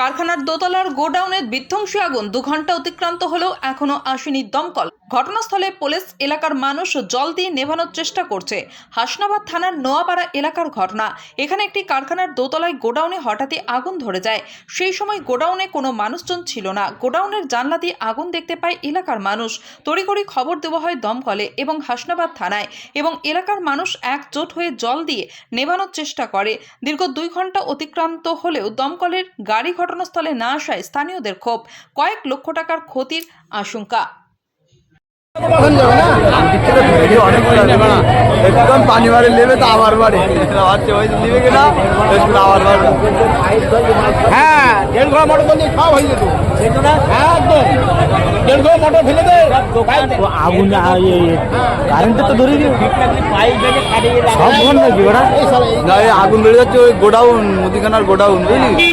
কারখানার দোতলার গোডাউনের বিধ্বংসী আগুন দু ঘণ্টা অতিক্রান্ত হলেও এখনও আসেনি দমকল। ঘটনাস্থলে পুলিশ এলাকার মানুষ জল দিয়ে নেভানোর চেষ্টা করছে। হাসনাবাদ থানার নোয়াপাড়া এলাকার ঘটনা। এখানে একটি কারখানার দোতলায় গোডাউনে হঠাৎই আগুন ধরে যায়। সেই সময় গোডাউনে কোনো মানুষজন ছিল না। গোডাউনের জানলা দিয়ে আগুন দেখতে পায় এলাকার মানুষ। তড়িঘড়ি খবর দেওয়া হয় দমকলে এবং হাসনাবাদ থানায় এবং এলাকার মানুষ একজোট হয়ে জল দিয়ে নেভানোর চেষ্টা করে। দীর্ঘ দুই ঘণ্টা অতিক্রান্ত হলেও দমকলের গাড়ি ঘটনাস্থলে না আসায় স্থানীয়দের ক্ষোভ। কয়েক লক্ষ টাকার ক্ষতির আশঙ্কা। একদম পানি বাড়ি নেবে তো আবার বাড়ি নেবে কিনা আবার বাড়ি হ্যাঁ দেড় ঘর মোটর সব হয়ে যেত তো ধরে দিও আগুন বেড়ে যাচ্ছে, ওই গোডাউন, মুদিখানার গোডাউন, বুঝলি?